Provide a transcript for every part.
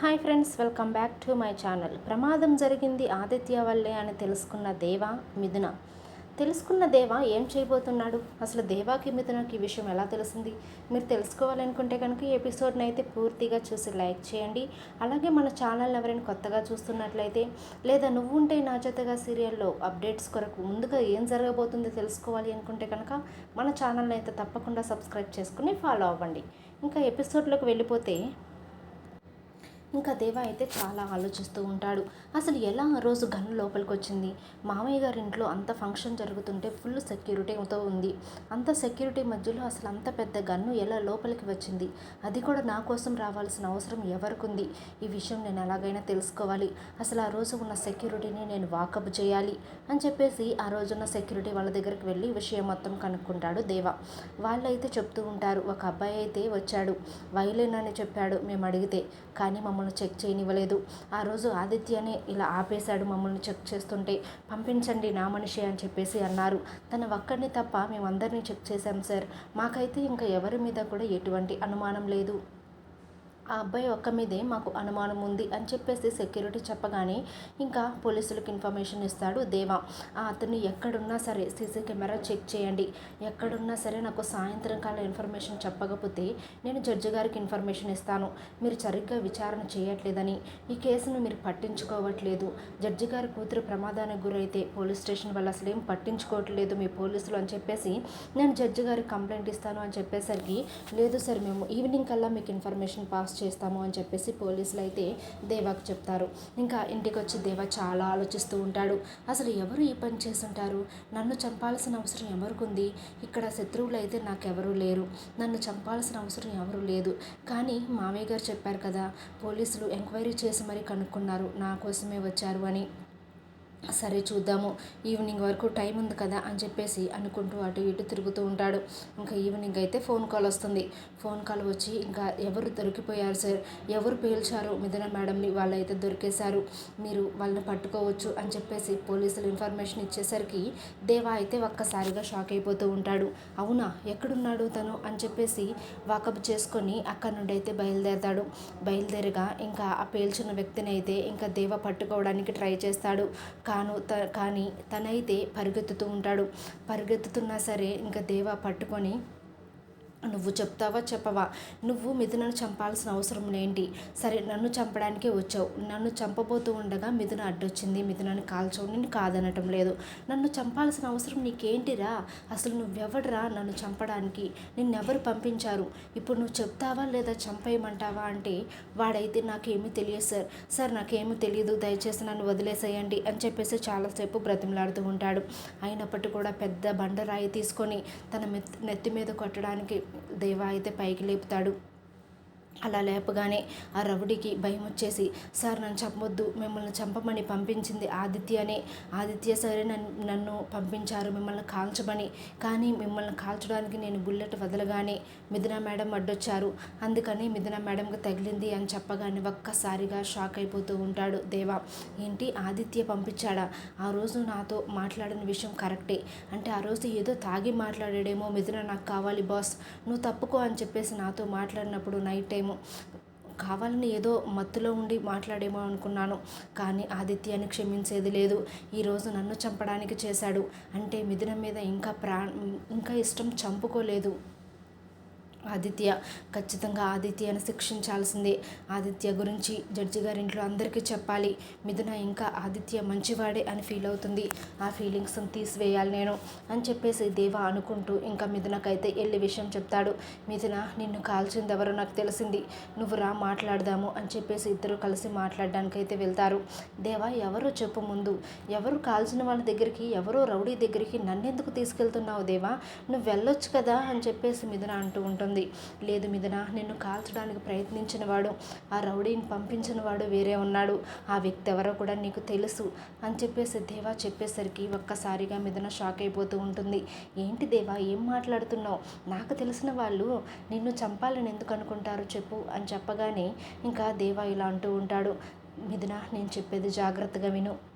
Hi friends welcome back to my channel. ప్రమాదం జరిగింది ఆదిత్య వల్లే అని తెలుసుకున్న దేవ మిథున. తెలుసుకున్న దేవ ఏం చేయబోతున్నాడు? అసలు దేవాకి మిథునకి ఈ విషయం ఎలా తెలిసింది? మీరు తెలుసుకోవాలనుకుంటే కనుక ఈ ఎపిసోడ్ని అయితే పూర్తిగా చూసి లైక్ చేయండి. అలాగే మన ఛానల్ ఎవరైనా కొత్తగా చూస్తున్నట్లయితే లేదా నువ్వు ఉంటే నా జతగా సీరియల్లో అప్డేట్స్ కొరకు ముందుగా ఏం జరగబోతుందో తెలుసుకోవాలి అనుకుంటే కనుక మన ఛానల్ని అయితే తప్పకుండా సబ్స్క్రైబ్ చేసుకుని ఫాలో అవ్వండి. ఇంకా ఎపిసోడ్లోకి వెళ్ళిపోతే ఇంకా దేవ అయితే చాలా ఆలోచిస్తూ ఉంటాడు. అసలు ఎలా ఆ రోజు గన్ను లోపలికి వచ్చింది మామయ్య గారి ఇంట్లో అంత ఫంక్షన్ జరుగుతుంటే ఫుల్ సెక్యూరిటీతో ఉంది. అంత సెక్యూరిటీ మధ్యలో అసలు అంత పెద్ద గన్ను ఎలా లోపలికి వచ్చింది? అది కూడా నా కోసం రావాల్సిన అవసరం ఎవరికి ఉంది ఈ విషయం నేను ఎలాగైనా తెలుసుకోవాలి. అసలు ఆ రోజు ఉన్న సెక్యూరిటీని నేను వాకప్ చేయాలి అని చెప్పేసి ఆ రోజున్న సెక్యూరిటీ వాళ్ళ దగ్గరికి వెళ్ళి విషయం మొత్తం కనుక్కుంటాడు దేవ. వాళ్ళైతే చెప్తూ ఉంటారు ఒక అబ్బాయి అయితే వచ్చాడు. వైలేన్ అని చెప్పాడు మేము అడిగితే. కానీ మమ్మల్ని మమ్మల్ని చెక్ చేయనివ్వలేదు. ఆ రోజు ఆదిత్యనే ఇలా ఆపేశాడు మమ్మల్ని చెక్ చేస్తుంటే. పంపించండి నా మనిషి అని చెప్పేసి అన్నారు. తన ఒక్కడిని తప్ప మేమందరినీ చెక్ చేశాం సార్. మాకైతే ఇంకా ఎవరి మీద కూడా ఎటువంటి అనుమానం లేదు. ఆ అబ్బాయి ఒక్క మీదే మాకు అనుమానం ఉంది అని చెప్పేసి సెక్యూరిటీ చెప్పగానే ఇంకా పోలీసులకు ఇన్ఫర్మేషన్ ఇస్తాడు దేవా. ఆ అతను ఎక్కడున్నా సరే సీసీ కెమెరా చెక్ చేయండి. ఎక్కడున్నా సరే నాకు సాయంత్రం కాల ఇన్ఫర్మేషన్ చెప్పకపోతే నేను జడ్జి గారికి ఇన్ఫర్మేషన్ ఇస్తాను. మీరు సరిగ్గా విచారణ చేయట్లేదని. ఈ కేసును మీరు పట్టించుకోవట్లేదు. జడ్జి గారి కూతురు ప్రమాదానికి గురైతే పోలీస్ స్టేషన్ వాళ్ళు అసలు ఏం పట్టించుకోవట్లేదు మీ పోలీసులు అని చెప్పేసి నేను జడ్జి గారికి కంప్లైంట్ ఇస్తాను అని చెప్పేసరికి లేదు సార్ మేము ఈవినింగ్ కల్లా మీకు ఇన్ఫర్మేషన్ పాస్ చేస్తాము అని చెప్పేసి పోలీసులు అయితే దేవాకు చెప్తారు. ఇంకా ఇంటికి వచ్చి దేవా చాలా ఆలోచిస్తూ ఉంటాడు. అసలు ఎవరు ఈ పని చేస్తుంటారు? నన్ను చంపాల్సిన అవసరం ఎవరికి ఉంది ఇక్కడ శత్రువులు అయితే నాకెవరూ లేరు. నన్ను చంపాల్సిన అవసరం ఎవరూ లేదు. కానీ మామయ్య గారు చెప్పారు కదా పోలీసులు ఎంక్వైరీ చేసి మరీ కనుక్కున్నారు. నా కోసమే వచ్చారు అని. సరే చూద్దాము ఈవినింగ్ వరకు టైం ఉంది కదా అని చెప్పేసి అనుకుంటూ అటు ఇటు తిరుగుతూ ఉంటాడు. ఇంకా ఈవినింగ్ అయితే ఫోన్ కాల్ వస్తుంది. ఫోన్ కాల్ వచ్చి ఇంకా ఎవరు దొరికిపోయారు సార్? ఎవరు పేల్చారు? మిథున మేడంని వాళ్ళైతే దొరికేశారు. మీరు వాళ్ళని పట్టుకోవచ్చు అని చెప్పేసి పోలీసులు ఇన్ఫర్మేషన్ ఇచ్చేసరికి దేవా అయితే ఒక్కసారిగా షాక్ అయిపోతూ ఉంటాడు. అవునా? ఎక్కడున్నాడు తను అని చెప్పేసి వాకప్ చేసుకొని అక్కడ నుండి అయితే బయలుదేరతాడు. బయలుదేరగా ఇంకా ఆ పేల్చిన వ్యక్తిని అయితే ఇంకా దేవ పట్టుకోవడానికి ట్రై చేస్తాడు. కాను త కానీ తనైతే పరిగెత్తుతూ ఉంటాడు. పరిగెత్తుతున్నా సరే ఇంకా దేవా పట్టుకొని నువ్వు చెప్తావా చెప్పవా? నువ్వు మిథునను చంపాల్సిన అవసరం లేంటి సరే నన్ను చంపడానికే వచ్చావు. నన్ను చంపబోతూ ఉండగా మిథున అడ్డొచ్చింది. మిథునని కాల్చవు నేను కాదనటం లేదు. నన్ను చంపాల్సిన అవసరం నీకేంటిరా? అసలు నువ్వెవడరా నన్ను చంపడానికి? నిన్నెవరు పంపించారు? ఇప్పుడు నువ్వు చెప్తావా లేదా చంపేయమంటావా అంటే వాడైతే నాకేమీ తెలియదు సార్. సార్ నాకేమీ తెలియదు దయచేసి నన్ను వదిలేసేయండి అని చెప్పేసి చాలాసేపు బ్రతిమలాడుతూ ఉంటాడు. అయినప్పటికీ కూడా పెద్ద బండరాయి తీసుకొని తన నెత్తి మీద కొట్టడానికి దేవా అయితే పైకి లేపుతాడు. అలా లేపగానే ఆ రవుడికి భయం వచ్చేసి సార్ నన్ను చంపొద్దు. మిమ్మల్ని చంపమని పంపించింది ఆదిత్య అని ఆదిత్య సరే నన్ను నన్ను పంపించారు మిమ్మల్ని కాల్చమని. కానీ మిమ్మల్ని కాల్చడానికి నేను బుల్లెట్ వదలగానే మిథున మేడం అడ్డొచ్చారు. అందుకని మిథున మేడంకి తగిలింది అని చెప్పగానే ఒక్కసారిగా షాక్ అయిపోతూ ఉంటాడు దేవా. ఏంటి? ఆదిత్య పంపించాడా? ఆ రోజు నాతో మాట్లాడిన విషయం కరెక్టే. అంటే ఆ రోజు ఏదో తాగి మాట్లాడాడేమో మిథున నాకు కావాలి బాస్. నువ్వు తప్పుకో అని చెప్పేసి నాతో మాట్లాడినప్పుడు నైట్ టైం కావాలని ఏదో మత్తులో ఉండి మాట్లాడేమో అనుకున్నాను. కానీ ఆదిత్యాన్ని క్షమించేది లేదు. ఈరోజు నన్ను చంపడానికి చేశాడు. అంటే మిథున మీద ఇంకా ప్రా ఇంకా ఇష్టం చంపుకోలేదు. ఆదిత్య ఖచ్చితంగా ఆదిత్యను శిక్షించాల్సిందే. ఆదిత్య గురించి జడ్జి గారి ఇంట్లో అందరికీ చెప్పాలి. మిథున ఇంకా ఆదిత్య మంచివాడే అని ఫీల్ అవుతుంది. ఆ ఫీలింగ్స్ని తీసివేయాలి నేను అని చెప్పేసి దేవ అనుకుంటూ ఇంకా మిథునకైతే వెళ్ళి విషయం చెప్తాడు. మిథున నిన్ను కాల్చింది ఎవరో నాకు తెలిసింది. నువ్వు రా మాట్లాడదాము అని చెప్పేసి ఇద్దరు కలిసి మాట్లాడడానికైతే వెళ్తారు. దేవా ఎవరో చెప్పు ముందు. ఎవరు కాల్చిన వాళ్ళ దగ్గరికి ఎవరో రౌడీ దగ్గరికి నన్నెందుకు తీసుకెళ్తున్నావు దేవా? నువ్వు వెళ్ళొచ్చు కదా అని చెప్పేసి మిథున అంటూ ఉంటుంది. ఉంటుంది లేదు మిథున నిన్ను కాల్చడానికి ప్రయత్నించిన వాడు ఆ రౌడీని పంపించిన వాడు వేరే ఉన్నాడు. ఆ వ్యక్తి ఎవరో కూడా నీకు తెలుసు అని చెప్పేసి దేవా చెప్పేసరికి ఒక్కసారిగా మిథున షాక్ అయిపోతూ ఉంటుంది. ఏంటి దేవా ఏం మాట్లాడుతున్నావు? నాకు తెలిసిన వాళ్ళు నిన్ను చంపాలని ఎందుకు అనుకుంటారు చెప్పు అని చెప్పగానే ఇంకా దేవా ఇలా అంటూ ఉంటాడు. మిథున నేను చెప్పేది జాగ్రత్తగా విను.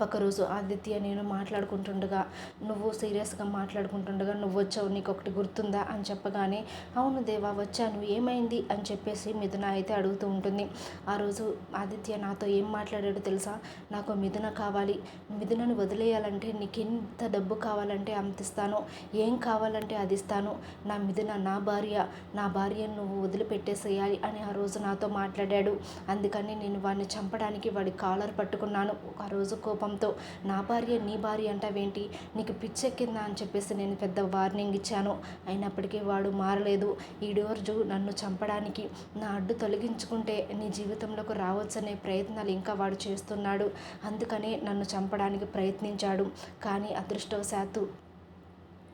ఒకరోజు ఆదిత్య నేను మాట్లాడుకుంటుండగా నువ్వు సీరియస్గా మాట్లాడుకుంటుండగా నువ్వు వచ్చావు నీకు ఒకటి గుర్తుందా? అని చెప్పగానే అవును దేవా వచ్చాను. ఏమైంది? అని చెప్పేసి మిథున అయితే అడుగుతూ ఉంటుంది. ఆ రోజు ఆదిత్య నాతో ఏం మాట్లాడాడో తెలుసా? నాకు మిథున కావాలి. మిథునను వదిలేయాలంటే నీకు ఎంత డబ్బు కావాలంటే అంత ఇస్తాను. ఏం కావాలంటే అది ఇస్తాను. నా మిథున నా భార్య నా భార్యను నువ్వు వదిలిపెట్టేసేయాలి అని ఆ రోజు నాతో మాట్లాడాడు. అందుకని నేను వాడిని చంపడానికి వాడి కాలర్ పట్టుకున్నాను. ఆ రోజు కోపం కోపంతో నా భార్య నీ భార్య అంటావేంటి? నీకు పిచ్చెక్కిందా? అని చెప్పేసి నేను పెద్ద వార్నింగ్ ఇచ్చాను. అయినప్పటికీ వాడు మారలేదు. ఈ డోర్జు నన్ను చంపడానికి నా అడ్డు తొలగించుకుంటే నీ జీవితంలోకి రావచ్చనే ప్రయత్నాలు ఇంకా వాడు చేస్తున్నాడు. అందుకనే నన్ను చంపడానికి ప్రయత్నించాడు. కానీ అదృష్టవశాత్తు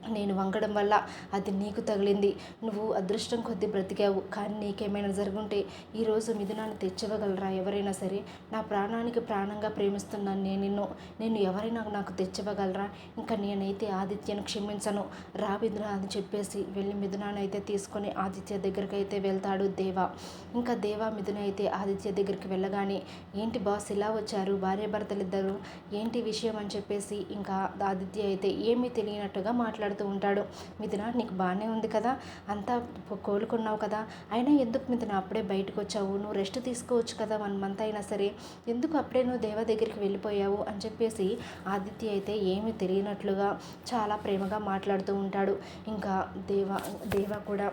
నేను వంగడం వల్ల అది నీకు తగిలింది. నువ్వు అదృష్టం కొద్దీ బ్రతికావు. కానీ నీకేమైనా జరుగుంటే ఈరోజు మిథునాన్ని తెచ్చివ్వగలరా ఎవరైనా సరే? నా ప్రాణానికి ప్రాణంగా ప్రేమిస్తున్నాను నేను నిన్ను. నేను ఎవరైనా నాకు తెచ్చివ్వగలరా? ఇంకా నేనైతే ఆదిత్యను క్షమించను. రా అని చెప్పేసి వెళ్ళి మిథునాన్ని అయితే తీసుకొని ఆదిత్య దగ్గరికి అయితే వెళ్తాడు దేవా. ఇంకా దేవా మిథున అయితే ఆదిత్య దగ్గరికి వెళ్ళగానే ఏంటి బాస్ ఇలా వచ్చారు? భార్య భర్తలు ఇద్దరు ఏంటి విషయం? అని చెప్పేసి ఇంకా ఆదిత్య అయితే ఏమీ తెలియనట్టుగా మాట్లాడు మాట్లాడుతూ ఉంటాడు. మిథున నీకు బాగానే ఉంది కదా? అంతా కోలుకున్నావు కదా? అయినా ఎందుకు మిథున అప్పుడే బయటకు వచ్చావు నువ్వు రెస్ట్ తీసుకోవచ్చు కదా వన్ మంత్ అయినా సరే. ఎందుకు అప్పుడే నువ్వు దేవ దగ్గరికి వెళ్ళిపోయావు? అని చెప్పేసి ఆదిత్య అయితే ఏమీ తెలియనట్లుగా చాలా ప్రేమగా మాట్లాడుతూ ఉంటాడు. ఇంకా దేవ దేవ కూడా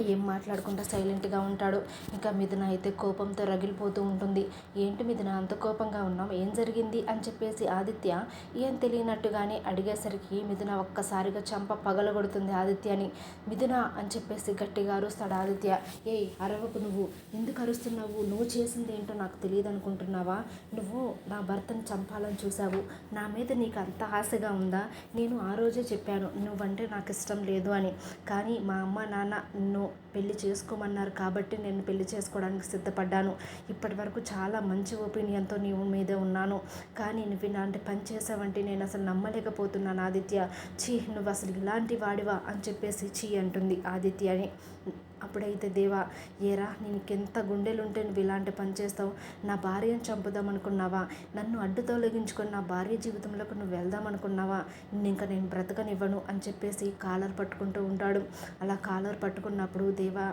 ఏం మాట్లాడకుండా సైలెంట్గా ఉంటాడు. ఇంకా మిథున అయితే కోపంతో రగిలిపోతూ ఉంటుంది. ఏంటి మిథున అంత కోపంగా ఉన్నాం ఏం జరిగింది? అని చెప్పేసి ఆదిత్య ఏం తెలియనట్టుగానే అడిగేసరికి మిథున ఒక్కసారిగా చంప పగలగొడుతుంది ఆదిత్యని. మిథున అని చెప్పేసి గట్టిగా అరుస్తాడు ఆదిత్య. ఏయ్ అరవకు నువ్వు. ఎందుకు అరుస్తున్నావు? నువ్వు చేసింది ఏంటో నాకు తెలియదు అనుకుంటున్నావా నువ్వు నా భర్తను చంపాలని చూసావు నా మీద నీకు అంత ఆశగా ఉందా? నేను ఆ రోజే చెప్పాను. నువ్వంటే నాకు ఇష్టం లేదు అని. కానీ మా అమ్మ నాన్న నువ్వు నన్ను పెళ్ళి చేసుకోమన్నారు కాబట్టి నేను పెళ్ళి చేసుకోవడానికి సిద్ధపడ్డాను. ఇప్పటి వరకు చాలా మంచి ఒపీనియన్తో నీవు మీదే ఉన్నాను. కానీ నువ్వు ఇలాంటి పని చేసావంటే నేను అసలు నమ్మలేకపోతున్నాను ఆదిత్య. చీ నువ్వు అసలు ఇలాంటి వాడివా అని చెప్పేసి చీ అంటుంది ఆదిత్య అని అప్పుడైతే దేవా ఏరా నీకెంత గుండెలుంటే నువ్వు ఇలాంటి పని చేస్తావు. నా భార్యను చంపుదాం అనుకున్నావా నన్ను అడ్డు తొలగించుకొని నా భార్య జీవితంలోకి నువ్వు వెళ్దాం అనుకున్నావా ఇంకా నేను బ్రతకనివ్వను అని చెప్పేసి కాలర్ పట్టుకుంటూ ఉంటాడు. అలా కాలర్ పట్టుకున్నప్పుడు దేవా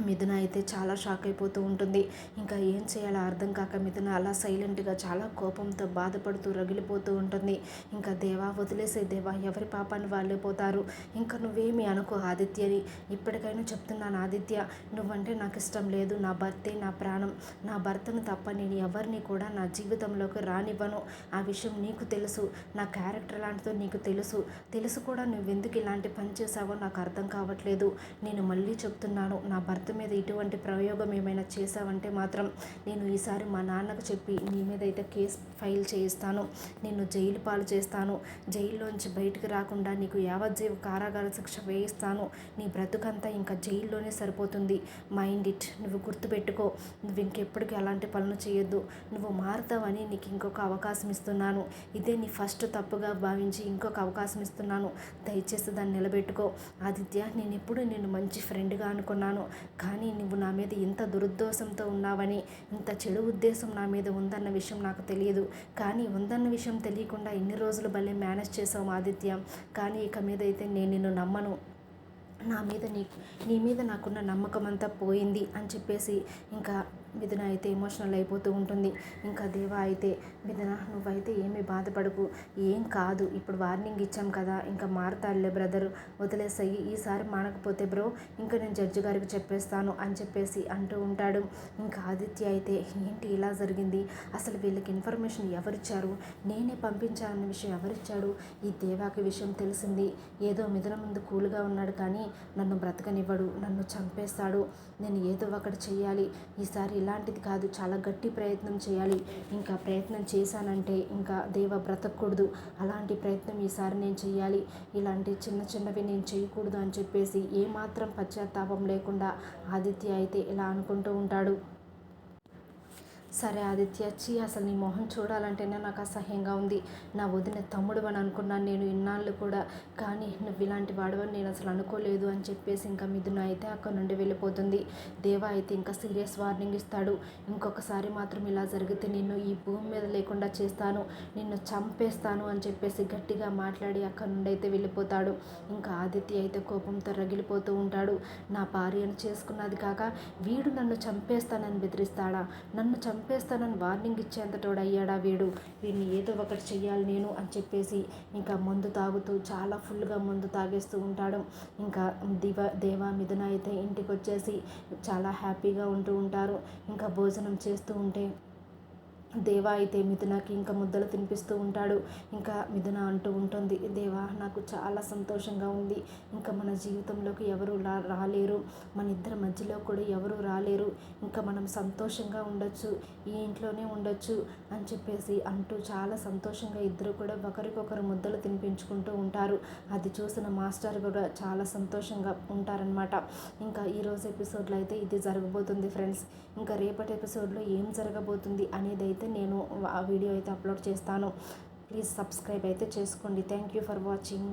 మిథున అయితే చాలా షాక్ అయిపోతూ ఉంటుంది. ఇంకా ఏం చేయాలో అర్థం కాక మిథున అలా సైలెంట్గా చాలా కోపంతో బాధపడుతూ రగిలిపోతూ ఉంటుంది. ఇంకా దేవా వదిలేసే దేవా ఎవరి పాపాన్ని వాళ్ళే పోతారు. ఇంకా నువ్వేమి అనుకో ఆదిత్యని. ఇప్పటికైనా చెప్తున్నాను ఆదిత్య నువ్వంటే నాకు ఇష్టం లేదు. నా భర్తే నా ప్రాణం. నా భర్తను తప్ప నేను ఎవరిని కూడా నా జీవితంలోకి రానివ్వను. ఆ విషయం నీకు తెలుసు. నా క్యారెక్టర్ లాంటిదో నీకు తెలుసు. తెలుసు కూడా నువ్వెందుకు ఇలాంటి పని చేసావో నాకు అర్థం కావట్లేదు. నేను మళ్ళీ చెప్తున్నాను నా భర్త భర్త మీద ఇటువంటి ప్రయోగం ఏమైనా చేశావంటే మాత్రం నేను ఈసారి మా నాన్నకు చెప్పి నీ మీద అయితే కేసు ఫైల్ చేయిస్తాను నిన్ను జైలు పాలు చేస్తాను జైల్లోంచి బయటకు రాకుండా నీకు యావజ్జీవ కారాగార శిక్ష వేయిస్తాను నీ బ్రతుకంతా ఇంకా జైల్లోనే సరిపోతుంది మైండ్ ఇట్ నువ్వు గుర్తుపెట్టుకో నువ్వు ఇంకెప్పటికీ అలాంటి పనులు చేయొద్దు నువ్వు మారుతావని నీకు ఇంకొక అవకాశం ఇస్తున్నాను ఇదే నీ ఫస్ట్ తప్పుగా భావించి ఇంకొక అవకాశం ఇస్తున్నాను దయచేసి దాన్ని నిలబెట్టుకో ఆదిత్య నేను ఎప్పుడు నేను మంచి ఫ్రెండ్గా అనుకున్నాను కానీ నువ్వు నా మీద ఇంత దురుద్దేశంతో ఉన్నావని ఇంత చెడు ఉద్దేశం నా మీద ఉందన్న విషయం నాకు తెలియదు. కానీ ఉందన్న విషయం తెలియకుండా ఇన్ని రోజులు భలే మేనేజ్ చేసావు ఆదిత్య. కానీ ఇక మీద అయితే నేను నిన్ను నమ్మను. నా మీద నీ నీ మీద నాకున్న నమ్మకం అంతా పోయింది అని చెప్పేసి ఇంకా మిథున అయితే ఎమోషనల్ అయిపోతూ ఉంటుంది. ఇంకా దేవా అయితే మిథున నువ్వైతే ఏమీ బాధపడకు. ఏం కాదు ఇప్పుడు వార్నింగ్ ఇచ్చాం కదా. ఇంకా మారతాడులే బ్రదర్ వదిలేసాయి. ఈసారి మానకపోతే బ్రో ఇంకా నేను జడ్జి గారికి చెప్పేస్తాను అని చెప్పేసి అంటూ ఉంటాడు. ఇంకా ఆదిత్య అయితే ఏంటి ఇలా జరిగింది? అసలు వీళ్ళకి ఇన్ఫర్మేషన్ ఎవరిచ్చారు? నేనే పంపించాలన్న విషయం ఎవరిచ్చాడు? ఈ దేవాకి విషయం తెలిసింది. ఏదో మిథున ముందు కూల్గా ఉన్నాడు కానీ నన్ను బ్రతకనివ్వడు. నన్ను చంపేస్తాడు. నేను ఏదో ఒకటి చెయ్యాలి. ఈసారి ఇలాంటిది కాదు చాలా గట్టి ప్రయత్నం చేయాలి. ఇంకా ప్రయత్నం చేశానంటే ఇంకా దేవ బ్రతకూడదు. అలాంటి ప్రయత్నం ఈసారి నేను చేయాలి. ఇలాంటి చిన్న చిన్నవి నేను చేయకూడదు అని చెప్పేసి ఏమాత్రం పశ్చాత్తాపం లేకుండా ఆదిత్య అయితే ఇలా అనుకుంటూ ఉంటాడు. సరే ఆదిత్య చీ అసలు నీ మొహం చూడాలంటేనే నాకు అసహ్యంగా ఉంది. నా వదిన తమ్ముడు అని అనుకున్నాను నేను ఇన్నాళ్ళు కూడా. కానీ నువ్వు ఇలాంటి వాడవని నేను అసలు అనుకోలేదు అని చెప్పేసి ఇంకా మిథున అయితే అక్కడ నుండి వెళ్ళిపోతుంది. దేవా అయితే ఇంకా సీరియస్ వార్నింగ్ ఇస్తాడు. ఇంకొకసారి మాత్రం ఇలా జరిగితే నిన్ను ఈ భూమి మీద లేకుండా చేస్తాను. నిన్ను చంపేస్తాను అని చెప్పేసి గట్టిగా మాట్లాడి అక్కడ నుండి అయితే వెళ్ళిపోతాడు. ఇంకా ఆదిత్య అయితే కోపంతో రగిలిపోతూ ఉంటాడు. నా భార్యను చేసుకున్నది కాక వీడు నన్ను చంపేస్తానని బెదిరిస్తాడా? నన్ను చంపేస్తానని వార్నింగ్ ఇచ్చేంతటోడు అయ్యాడా వీడు? వీడిని ఏదో ఒకటి చెయ్యాలి నేను అని చెప్పేసి ఇంకా మందు తాగుతూ చాలా ఫుల్గా మందు తాగేస్తూ ఉంటాడు. ఇంకా దివ దేవా మిథున అయితే ఇంటికి వచ్చేసి చాలా హ్యాపీగా ఉంటూ ఉంటారు. ఇంకా భోజనం చేస్తూ ఉంటే దేవా అయితే మిథునకి ఇంకా ముద్దలు తినిపిస్తూ ఉంటాడు. ఇంకా మిథున అంటూ ఉంటుంది దేవా నాకు చాలా సంతోషంగా ఉంది. ఇంకా మన జీవితంలోకి ఎవరు రాలేరు. మన ఇద్దరి మధ్యలో కూడా ఎవరు రాలేరు. ఇంకా మనం సంతోషంగా ఉండొచ్చు ఈ ఇంట్లోనే ఉండొచ్చు అని చెప్పేసి అంటూ చాలా సంతోషంగా ఇద్దరు కూడా ఒకరికొకరు ముద్దలు తినిపించుకుంటూ ఉంటారు. అది చూసిన మాస్టర్ కూడా చాలా సంతోషంగా ఉంటారనమాట ఇంకా ఈరోజు ఎపిసోడ్లో అయితే ఇది జరగబోతుంది ఫ్రెండ్స్. ఇంకా రేపటి ఎపిసోడ్లో ఏం జరగబోతుంది అనేది అయితే నేను ఆ వీడియో అయితే అప్లోడ్ చేస్తాను. ప్లీజ్ సబ్స్క్రైబ్ అయితే చేసుకోండి. Thank you for watching.